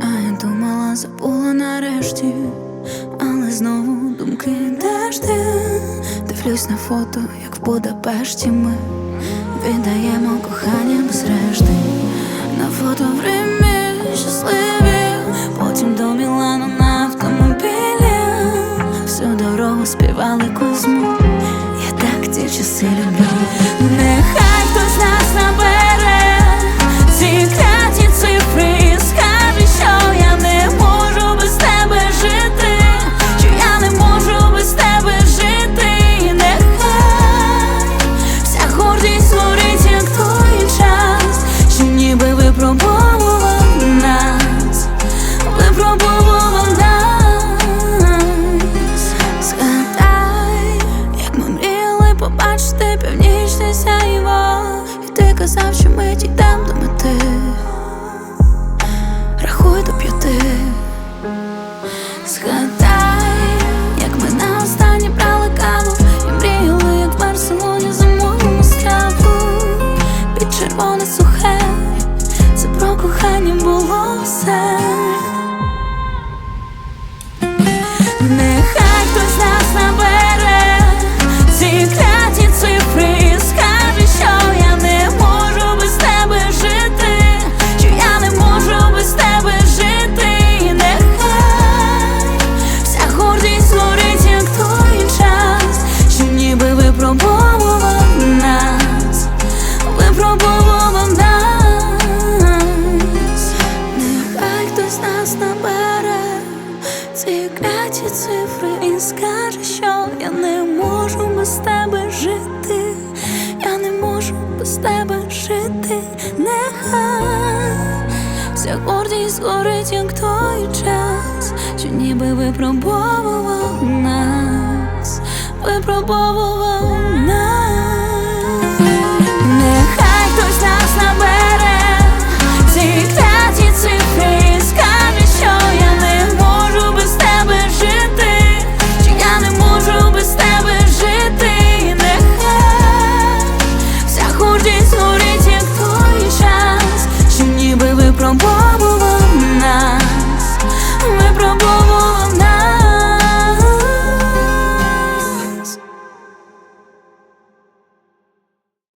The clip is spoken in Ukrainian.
А я думала, забула нарешті, але знову думки де ж ти Дивлюсь на фото, як в Будапешті ми віддаємо кохання без решти. На фото в Римі щасливі, потім до Мілану на автомобілі. Всю дорогу співали кузьму, я так ті часи люблю північне сяйво. І ти казав, що ми дійдем до мети. Рахуй до п'яти. Згадай, як ми на останнє брали каву. І мріяли, як в Барселоні замовимо страву Під червоне сухе. Це про кохання було все набере ці кляті цифри і скаже, що я не можу без тебе жити, я не можу без тебе жити, нехай вся гордість горить, як той час, що ніби випробовував нас, випробовував час, що